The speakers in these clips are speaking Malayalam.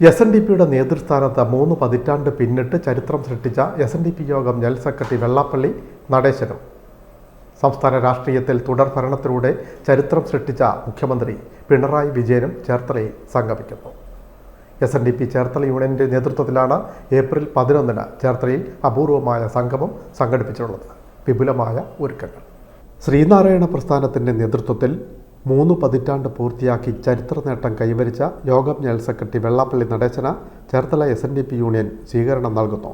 എസ് എൻ ഡി പിയുടെ നേതൃസ്ഥാനത്ത് മൂന്ന് പതിറ്റാണ്ട് പിന്നിട്ട് ചരിത്രം സൃഷ്ടിച്ച എസ് എൻ ഡി പി യോഗം ജനറൽ സെക്രട്ടറി വെള്ളാപ്പള്ളി നടേശനും. സംസ്ഥാന രാഷ്ട്രീയത്തിൽ തുടർ ഭരണത്തിലൂടെ ചരിത്രം സൃഷ്ടിച്ച മുഖ്യമന്ത്രി പിണറായി വിജയനും ചേർത്തലയിൽ സംഗമിക്കുന്നു. S N D P Cherthala യൂണിയന്റെ നേതൃത്വത്തിലാണ് ഏപ്രിൽ പതിനൊന്നിന് ചേർത്തലയിൽ അപൂർവമായ സംഗമം സംഘടിപ്പിച്ചിട്ടുള്ളത്. വിപുലമായ ഒരുക്കങ്ങൾ. ശ്രീനാരായണ പ്രസ്ഥാനത്തിന്റെ നേതൃത്വത്തിൽ മൂന്ന് പതിറ്റാണ്ട് പൂർത്തിയാക്കി ചരിത്ര നേട്ടം കൈവരിച്ച യോഗം general secretary Vellappally നടേശന Cherthala S N D P union സ്വീകരണം നൽകുന്നു.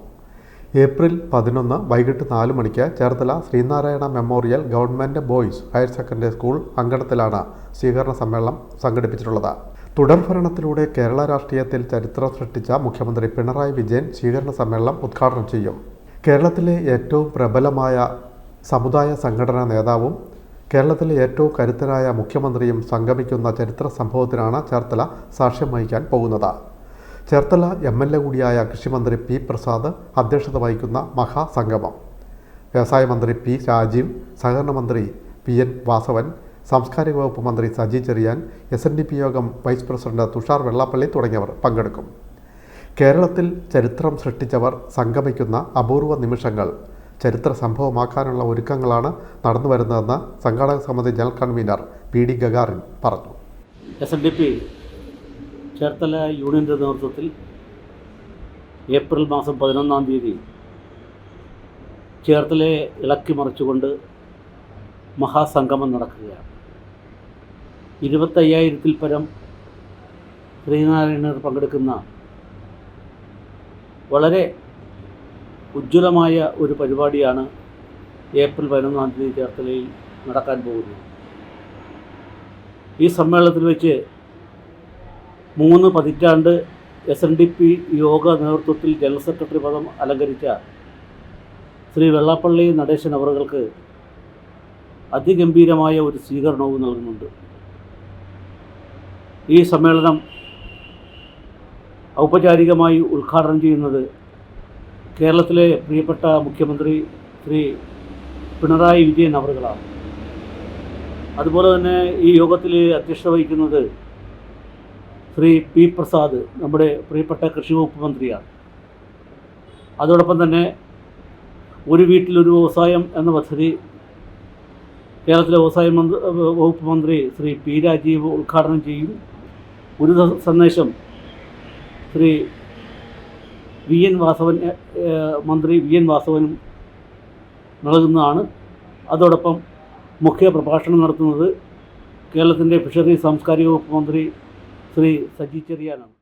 ഏപ്രിൽ പതിനൊന്ന് വൈകിട്ട് നാല് മണിക്ക് Cherthala Sreenarayana memorial government boys higher secondary school അങ്കണത്തിലാണ് സ്വീകരണ സമ്മേളനം സംഘടിപ്പിച്ചിട്ടുള്ളത്. തുടർഭരണത്തിലൂടെ കേരള രാഷ്ട്രീയത്തിൽ ചരിത്രം സൃഷ്ടിച്ച മുഖ്യമന്ത്രി പിണറായി വിജയൻ സ്വീകരണ സമ്മേളനം ഉദ്ഘാടനം ചെയ്യും. കേരളത്തിലെ ഏറ്റവും പ്രബലമായ സമുദായ സംഘടനാ നേതാവും കേരളത്തിലെ ഏറ്റവും കരുത്തരായ മുഖ്യമന്ത്രിയും സംഗമിക്കുന്ന ചരിത്ര സംഭവത്തിനാണ് ചേർത്തല സാക്ഷ്യം വഹിക്കാൻ പോകുന്നത്. ചേർത്തല എം എൽ എ കൂടിയായ കൃഷിമന്ത്രി പി പ്രസാദ് അധ്യക്ഷത വഹിക്കുന്ന മഹാസംഗമം. വ്യവസായ മന്ത്രി പി രാജീവ് സഹകരണ മന്ത്രി പി എൻ വാസവൻ സാംസ്കാരിക വകുപ്പ് മന്ത്രി Saji Cherian S N D P യോഗം വൈസ് പ്രസിഡന്റ് തുഷാർ വെള്ളാപ്പള്ളി തുടങ്ങിയവർ പങ്കെടുക്കും. കേരളത്തിൽ ചരിത്രം സൃഷ്ടിച്ചവർ സംഗമിക്കുന്ന അപൂർവ നിമിഷങ്ങൾ ചരിത്ര സംഭവമാക്കാനുള്ള ഒരുക്കങ്ങളാണ് നടന്നു വരുന്നതെന്ന് സംഘാടക സമിതി general convener P D Gagarin പറഞ്ഞു. S N D P Cherthala യൂണിയന്റെ നേതൃത്വത്തിൽ ഏപ്രിൽ മാസം പതിനൊന്നാം തീയതി ചേർത്തലയെ ഇളക്കി മറിച്ചുകൊണ്ട് മഹാസംഗമം നടക്കുകയാണ്. ഇരുപത്തയ്യായിരത്തിൽ പരം ശ്രീനാരായണർ പങ്കെടുക്കുന്ന വളരെ ഉജ്ജ്വലമായ ഒരു പരിപാടിയാണ് ഏപ്രിൽ പതിനൊന്നാം തീയതി ചേർത്തലയിൽ നടക്കാൻ പോകുന്നത്. ഈ സമ്മേളനത്തിൽ വെച്ച് മൂന്ന് പതിറ്റാണ്ട് എസ് എൻ ഡി പി യോഗ നേതൃത്വത്തിൽ ജനറൽ സെക്രട്ടറി പദം അലങ്കരിച്ച ശ്രീ വെള്ളാപ്പള്ളി നടേശൻ അവറുകൾക്ക് അതിഗംഭീരമായ ഒരു സ്വീകരണവും നൽകുന്നുണ്ട്. ഈ സമ്മേളനം ഔപചാരികമായി ഉദ്ഘാടനം ചെയ്യുന്നത് കേരളത്തിലെ പ്രിയപ്പെട്ട മുഖ്യമന്ത്രി ശ്രീ പിണറായി വിജയൻ അവറുകളാണ്. അതുപോലെ തന്നെ ഈ യോഗത്തിൽ അധ്യക്ഷത വഹിക്കുന്നത് ശ്രീ പി പ്രസാദ് നമ്മുടെ പ്രിയപ്പെട്ട കൃഷി വകുപ്പ് മന്ത്രിയാണ്. അതോടൊപ്പം തന്നെ ഒരു വീട്ടിലൊരു വ്യവസായം എന്ന പദ്ധതി കേരളത്തിലെ വ്യവസായ മന്ത്രി വകുപ്പ് മന്ത്രി ശ്രീ പി രാജീവ് ഉദ്ഘാടനം ചെയ്യും. ഒരു സന്ദേശം ശ്രീ വി എൻ വാസവൻ മന്ത്രി വി എൻ വാസവനും നൽകുന്നതാണ്. അതോടൊപ്പം മുഖ്യ പ്രഭാഷണം നടത്തുന്നത് കേരളത്തിന്റെ ഫിഷറീസ് സാംസ്കാരിക വകുപ്പ് മന്ത്രി ശ്രീ സജി ചെറിയാനാണ്.